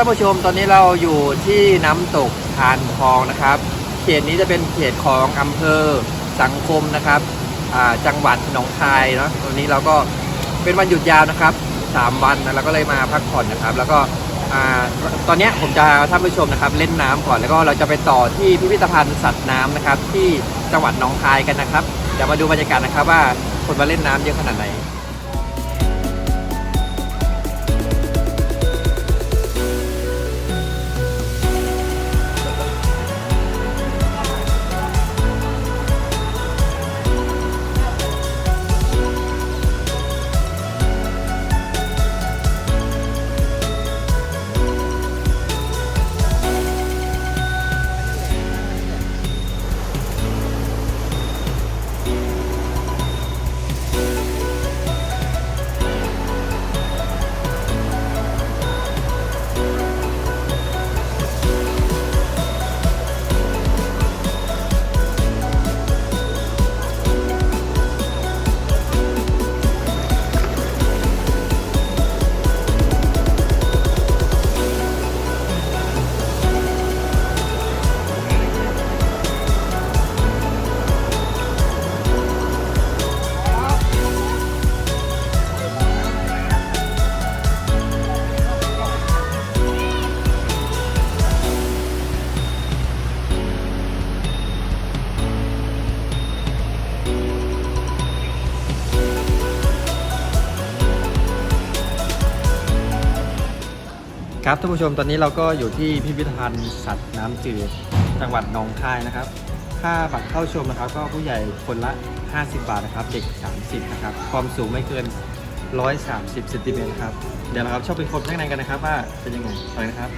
ท่านผู้ชมตอนนี้เราอยู่ที่น้ำตกทานทองนะครับ เขตนี้จะเป็นเขตของอำเภอสังคมนะครับจังหวัดหนองคายเนาะวันนี้เราก็เป็นวันหยุดยาวนะครับสามวันนะเราก็เลยมาพักผ่อนนะครับ แล้วก็ตอนนี้ผมจะท่านผู้ชมนะครับ เล่นน้ำก่อนแล้วก็เราจะไปต่อที่พิพิธภัณฑ์สัตว์น้ำนะครับ ที่จังหวัดหนองคายกันนะครับเดี๋ยวมาดูบรรยากาศนะครับว่าคนมาเล่นน้ำเยอะขนาดไหนานผู้ชมตอนนี้เราก็อยู่ที่พิพิธภัณฑ์สัตว์น้ำจืดจังหวัดหนองคายนะครับ ค่าบัตรเข้าชมนะครับ ก็ผู้ใหญ่คนละ 50 บาทนะครับ เด็ก 30 นะครับ ความสูงไม่เกิน 130เซนติเมตรครับ เดี๋ยวเราครับชอบเป็นคนข้างในกันนะครับ ว่าเป็นยังไงไปนะครับ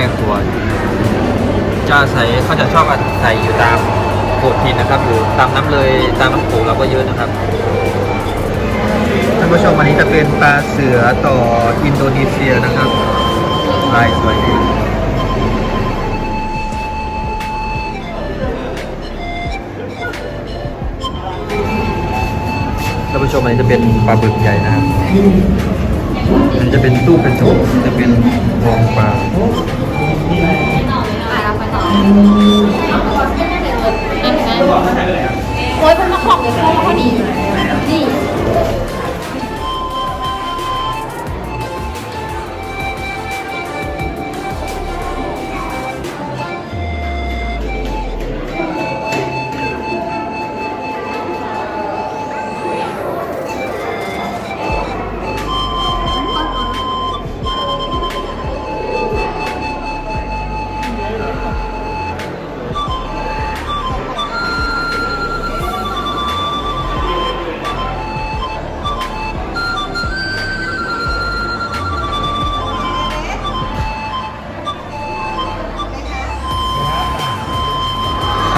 แค่ตัว จะใส่เขาจะชอบอาศัยอยู่ตามโขดหินนะครับ อยู่ตามน้ำเลยตามน้ำโขงเราก็เยอะนะครับท่านผู้ชมอันนี้จะเป็นปลาเสือต่ออินโดนีเซียนะครับลายสวยดีท่านผู้ชมอันนี้จะเป็นปลาบึกใหญ่นะครับอันนี้จะเป็นตู้กระจกจะเป็นมองปลา โอ้ยมันมาของเลยพ่อเขาดี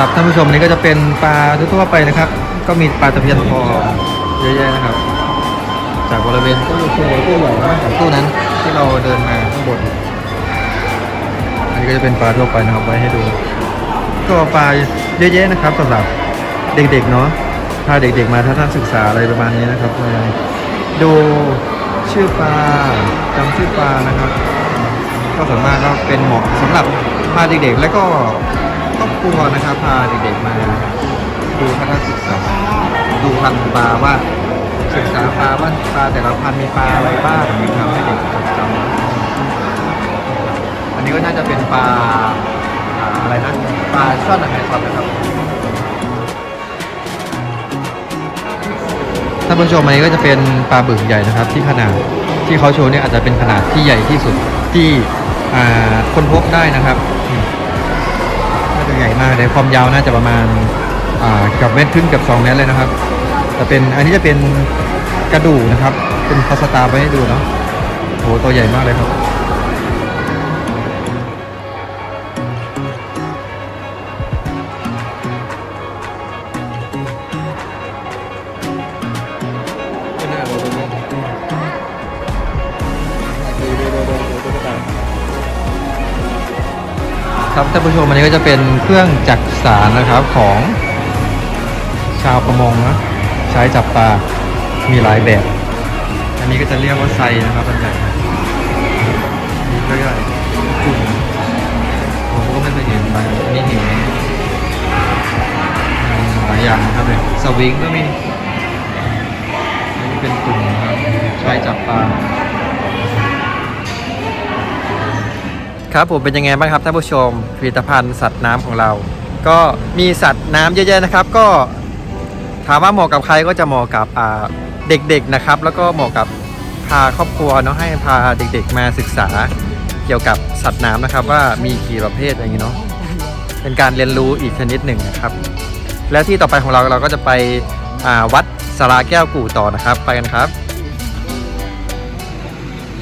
ครับท่านผู้ชมนนี้ก็จะเป็นปลาทั่วไปนะครับ ก็มีปลาตะเพียนทองเยอะแยะนะครับ จากบริเวณตู้ตู้ตู้ใหญ่มากของตู้นั้นที่เราเดินมาข้างบนอันนี้ก็จะเป็นปลาทั่วไปนะครับไว้ให้ดู ก็ปลาเยอะแยะนะครับสำหรับเด็กๆเนาะพาเด็กๆมาถ้าทัศนศึกษาอะไรประมาณนี้นะครับมาดูชื่อปลาจำชื่อปลานะครับ ก็ส่วนมากก็เป็นเหมาะสำหรับพาเด็กๆ และก็ รอบครัวนะครับพาเด็กๆมาดูทัศนศึกษาดูพันธุ์ปลาว่าศึกษาปลาว่าปลาแต่ละพันธุ์มีปลาอะไรบ้างนะครับให้เด็กจดจำอันนี้ก็น่าจะเป็นปลาอะไรนะปลาช่อนอะไครับนะครับท่านผู้ชมอันนี้ก็จะเป็นปลาบึกใหญ่นะครับ ที่ขนาดที่เขาโชว์เนี่ยอาจจะเป็นขนาดที่ใหญ่ที่สุดที่อ่าคนพบได้นะครับ ใหญ่มากเลยความยาวน่าจะประมาณเกับเมตรครึ่งเกับ2เมตรเลยนะครับแต่เป็นอันนี้จะเป็นกระดูกนะครับ เป็นพลาสตาไว้ให้ดูเนาะโหตัวใหญ่มากเลยครับ ครับท่านผู้ชมอันนี้ก็จะเป็นเครื่องจักสารนะครับของชาวประมงนะใช้จับปลา มีหลายแบบ อันนี้ก็จะเรียกว่าไซนะครับอันใหญ่อันนี้ก็ใหญ่จุ่มผมก็ไม่เคยเห็นไปอันนี้เห็นหลายอย่างนะครับเลยสวิงก็มีอันนี้เป็นตุ่มครับใช้จับปลา ครับผมเป็นยังไงบ้างครับท่านผู้ชมผลิตภัณฑ์สัตว์น้ำของเรา ก็มีสัตว์น้ำเยอะๆนะครับ ก็ถามว่าเหมาะกับใครก็จะเหมาะกับเด็กๆนะครับ แล้วก็เหมาะกับพาครอบครัวเนาะให้พาเด็กๆมาศึกษาเกี่ยวกับสัตว์น้ำนะครับ ว่ามีกี่ประเภทอย่างนี้เนาะเป็นการเรียนรู้อีกชนิดหนึ่งนะครับ และที่ต่อไปของเราเราก็จะไปวัดสาราแก้วกู่ต่อนะครับ ไปกันครับ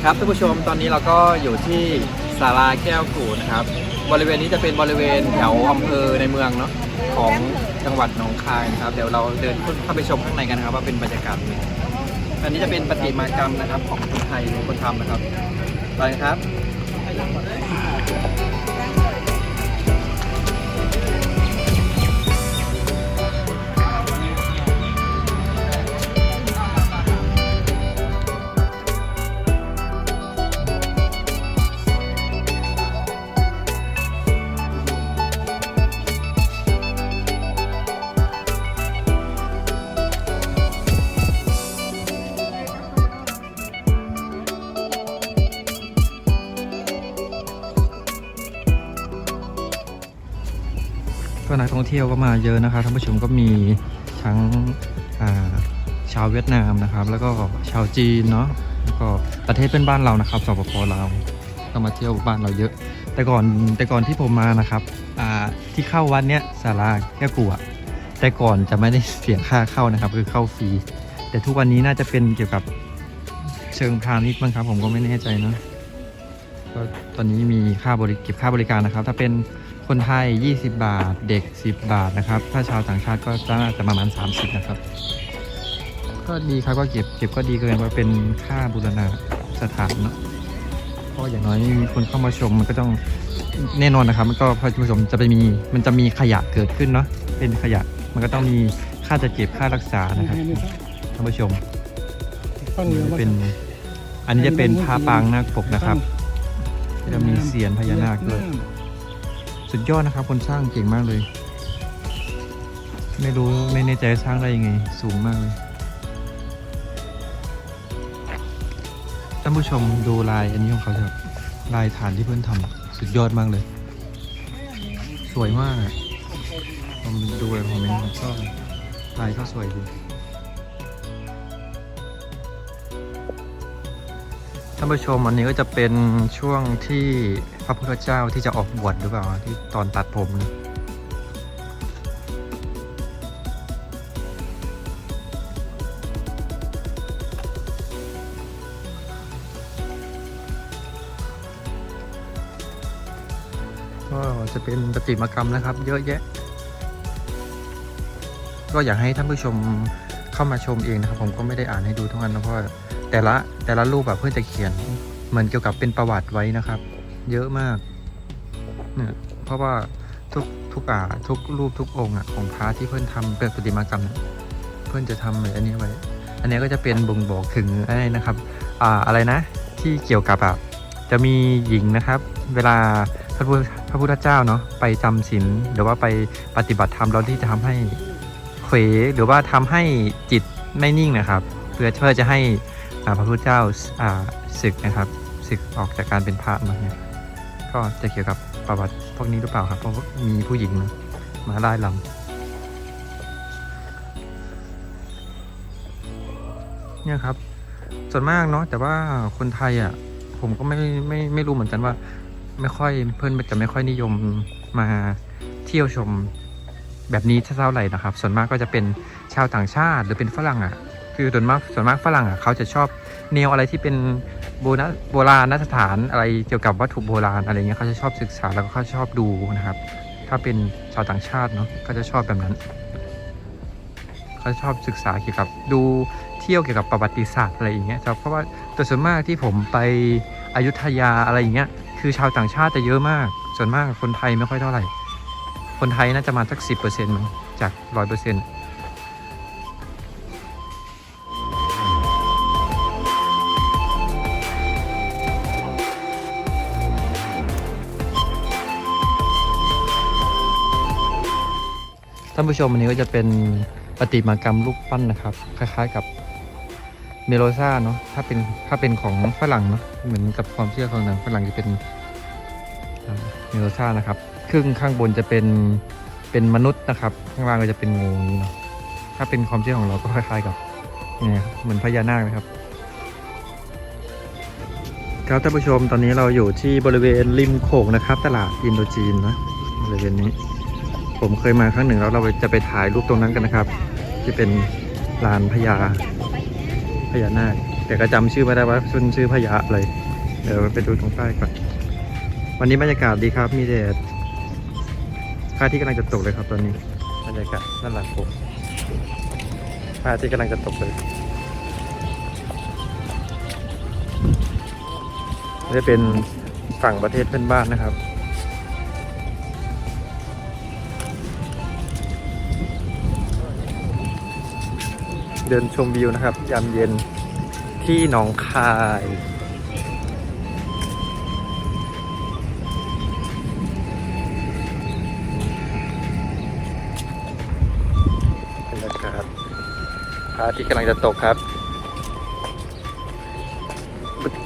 ครับท่านผู้ชมตอนนี้เราก็อยู่ที่ ศาลาแก้วกูดนะครับ บริเวณนี้จะเป็นบริเวณแถวอำเภอในเมืองเนาะของจังหวัดหนองคายนะครับ เดี๋ยวเราเดินเข้าไปชมข้างในกันนะครับ ว่าเป็นบรรยากาศเป็นยังไงอันนี้จะเป็นประติมากรรมนะครับของคนไทยหรือคนทำนะครับไปครับ ท่องเที่ยวก็มาเยอะนะครับท่านผู้ชมก็มีทั้งาชาวเวียดนามนะครับ แล้วก็ชาวจีนเนาะแล้วก็ประเทศเพื่อนบ้านเรานะครับสปปลาวก็มาเที่ยวบ้านเราเยอะ แต่ก่อนแต่ก่อนที่ผมมานะครับที่เข้าวัดเนี้ยศาลาแก้วกูอะแต่ก่อนจะไม่ได้เสียค่าเข้านะครับคือเข้าฟรีแต่ทุกวันนี้น่าจะเป็นเกี่ยวกับเชิงพาณิชย์มั้งครับ ผมก็ไม่แน่ใจเนอะก็ตอนนี้มีค่าบริเก็บค่าบริการนะครับ ถ้าเป็น คนไทย 20 บาท เด็ก 10 บาทนะครับ ถ้าชาวต่างชาติก็น่าจะประมาณ 30 นะครับ ก็ดีครับก็เก็บเก็บก็ดีเกินว่าเป็นค่าบูรณาสถานเนาะเพราะอย่างน้อยมีคนเข้ามาชมมันก็ต้องแน่นอนนะครับ มันก็พอผู้ชมจะไปมีมันจะมีขยะเกิดขึ้นเนาะเป็นขยะมันก็ต้องมีค่าจะเก็บค่ารักษานะครับท่านผู้ชมนี่เป็นอันนี้จะเป็นผ้าปางนาคปกนะครับจะมีเสียนพญานาคด้วย สุดยอดนะครับ คนสร้างเก่งมากเลย ไม่รู้ไม่แน่ใจสร้างได้ยังไง สูงมากเลยท่านผู้ชมดูลายอันนี้ของเขาเถอะลายฐานที่เพื่อนทำสุดยอดมากเลย สวยมากอะผมดูเลยผมเองผมชอบลายก็สวยดี ท่านผู้ชมอันนี้ก็จะเป็นช่วงที่พระพุทธเจ้าที่จะออกบวชหรือเปล่าที่ตอนตัดผมนะก็จะเป็นประติมากรรมนะครับ เยอะแยะ ก็อยากให้ท่านผู้ชมเข้ามาชมเองนะครับ ผมก็ไม่ได้อ่านให้ดูทั้งนั้นนะเพราะ แต่ละแต่ละรูปแบบเพื่อนจะเขียนเหมือนเกี่ยวกับเป็นประวัติไว้นะครับ เยอะมากเนี่ยเพราะว่าทุกทุกอ่าทุกรูปทุกองค์อะของพระที่เพื่อนทำเป็นประติมากรรม เพื่อนจะทำอันนี้ไว้ อันนี้ก็จะเป็นบ่งบอกถึงอะไรนะครับ อ่าอะไรนะ ที่เกี่ยวกับอะจะมีหญิงนะครับ เวลาพระพุทธพระพุทธเจ้าเนาะไปจำศีลหรือว่าไปปฏิบัติธรรมแล้วที่จะทำให้เขวหรือว่าทำให้จิตไม่นิ่งนะครับ เพื่อเพื่อจะให้ พระพุทธเจ้าศึกนะครับศึกออกจากการเป็นพระมาเนี่ยก็จะเกี่ยวกับประวัติพวกนี้หรือเปล่าครับเพราะมีผู้หญิงมาไล่ลำเนี่ยครับ ส่วนมากเนาะแต่ว่าคนไทยอะผมก็ไม่ไม่ไม่รู้เหมือนกันว่า ไม่ค่อยเพื่อนจะไม่ค่อยนิยมมาเที่ยวชมแบบนี้เท่าไหร่นะครับ ส่วนมากก็จะเป็นชาวต่างชาติหรือเป็นฝรั่งอะ คือส่วนมากส่วนมากฝรั่งอะเขาจะชอบแนวอะไรที่เป็นโบราณโบราณสถานอะไรเกี่ยวกับวัตถุโบราณอะไรเงี้ยเขาจะชอบศึกษาแล้วก็เขาชอบดูนะครับ ถ้าเป็นชาวต่างชาติเนาะก็จะชอบแบบนั้นเขาชอบศึกษาเกี่ยวกับดูเที่ยวเกี่ยวกับประวัติศาสตร์อะไรอย่างเงี้ยครับเพราะว่าแต่ส่วนมากที่ผมไปอยุธยาอะไรอย่างเงี้ยคือชาวต่างชาติจะเยอะมาก ส่วนมากคนไทยไม่ค่อยเท่าไหร่ คนไทยน่าจะมาสักสิบเปอร์เซ็นต์จากร้อยเปอร์เซ็นต์านผู้ชมอันนี้ก็จะเป็นประติมากรรมรูปปั้นนะครับ คล้ายๆกับเมโลซ่าเนาะถ้าเป็นถ้าเป็นของฝรั่งเนาะเหมือนกับความเชื่อของหนังฝรั่งจะเป็นเมโลซ่านะครับครึ่งข้างบนจะเป็นเป็นมนุษย์นะครับ ข้างล่างก็จะเป็นงูนี้เนาะถ้าเป็นความเชื่อของเราก็คล้ายๆกับเนี่ยเหมือนพญานาคนะครับครับท่านผู้ชมตอนนี้เราอยู่ที่บริเวณริมโขงนะครับ ตลาดอินโดจีนนะบริเวณนี้ ผมเคยมาครั้งหนึ่งแล้วเราจะไปถ่ายรูปตรงนั้นกันนะครับ ที่เป็นลานพญาพญานาคแต่ก็จำชื่อไม่ได้ว่าชื่อชื่อพญาอะไรเดี๋ยวไปดูตรงใต้ก่อนวันนี้บรรยากาศดีครับ มีแดดพระอาทิตย์กำลังจะตกเลยครับตอนนี้บรรยากาศด้านหลังผมพระอาทิตย์กำลังจะตกเลยจะเป็นฝั่งประเทศเพื่อนบ้านนะครับ เดินชมวิวนะครับ ยามเย็นที่หนองคายบรรยากาศพระอาทิตย์กำลังจะตกครับ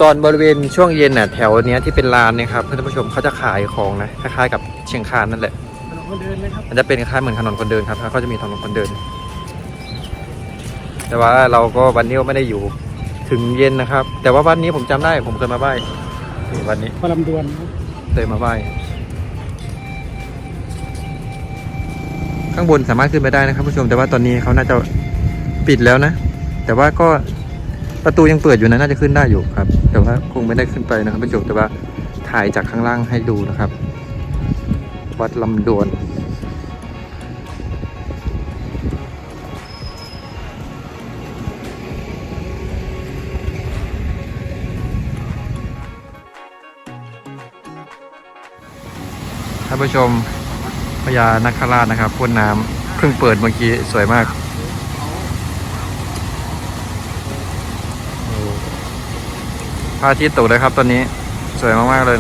ตอนบริเวณช่วงเย็นน่ะแถวเนี้ยที่เป็นลานเนี่ยครับท่านผู้ชมเขาจะขายของนะคล้ายๆกับเชียงคานนั่นแหละ ถนนคนเดินไหมครับ มันจะเป็นคล้ายๆเหมือนถนนคนเดินครับเขาจะมีถนนคนเดิน แต่ว่าเราก็วันนี้ก็ไม่ได้อยู่ถึงเย็นนะครับ แต่ว่าวันนี้ผมจำได้ ผมเคยมาไหว้นี่วันนี้พระลำดวนครับเคยมาไหว้ข้างบนสามารถขึ้นไปได้นะครับผู้ชม แต่ว่าตอนนี้เขาน่าจะปิดแล้วนะ แต่ว่าก็ประตูยังเปิดอยู่นะน่าจะขึ้นได้อยู่ครับ แต่ว่าคงไม่ได้ขึ้นไปนะครับผู้ชมแต่ว่าถ่ายจากข้างล่างให้ดูนะครับ วัดลำดวนานผู้ชมพญานาคราชนะครับพ่นน้ำเพิ่งเปิดเมื่อกี้สวยมากโอ้พระอาทิตย์ตกเลยครับตอนนี้สวยมากๆเลย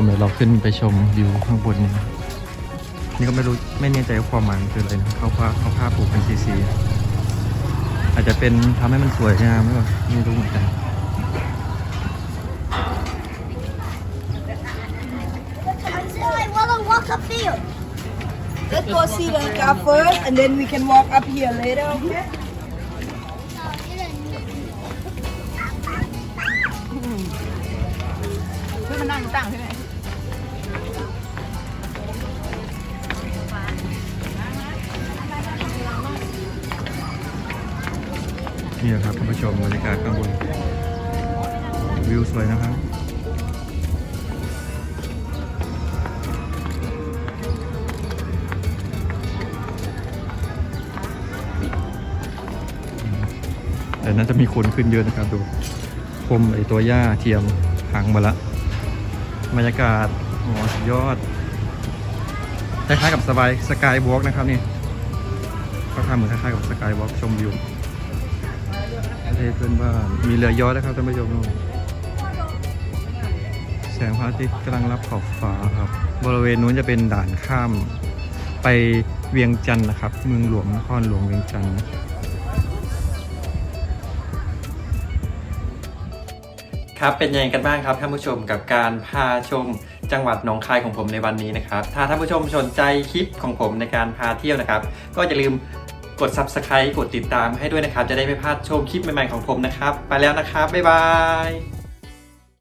มเดี๋ยวเราขึ้นไปชมวิวข้างบนนี้นะครับนี่ก็ไม่รู้ไม่แน่ใจว่าความหมายมันคืออะไรนะเขาผ้าเขาผ้าผูกเป็นสีๆอาจจะเป็นทำให้มันสวยงามหรือเปล่าไม่รู้เหมือนกัน I wanna walk a field. Let's go see Lanka first, and then we can walk up here later. Okay? เพื่อมานั่งตั้งใช่ไหม นี่นะครับท่านผู้ชมบรรยากาศข้างบนวิวสวยนะครับแต่น่าจะมีคนขึ้นเยอะนะครับดูพรมไอตัวหญ้าเทียมหังมาละบรรยากาศโอ้สุดยอดคล้ายๆกับสบายสกายวอล์กนะครับนี่เขาทำเหมือนคล้ายๆกับสกายวอล์กชมวิว ประเทศเพื่อนบ้าน มีเรือยอชต์นะครับท่านผู้ชมแสงพระอาทิตย์กำลังรับขอบฟ้าครับ บริเวณนู้นจะเป็นด่านข้ามไปเวียงจันทร์นะครับ เมืองหลวงนครหลวงเวียงจันทร์ครับเป็นยังไงกันบ้างครับท่านผู้ชมกับการพาชมจังหวัดหนองคายของผมในวันนี้นะครับ ถ้าท่านผู้ชมสนใจคลิปของผมในการพาเที่ยวนะครับ ก็อย่าลืม กด subscribe กดติดตามให้ด้วยนะครับ จะได้ไม่พลาดชมคลิปใหม่ๆของผมนะครับ ไปแล้วนะครับ บ๊ายบาย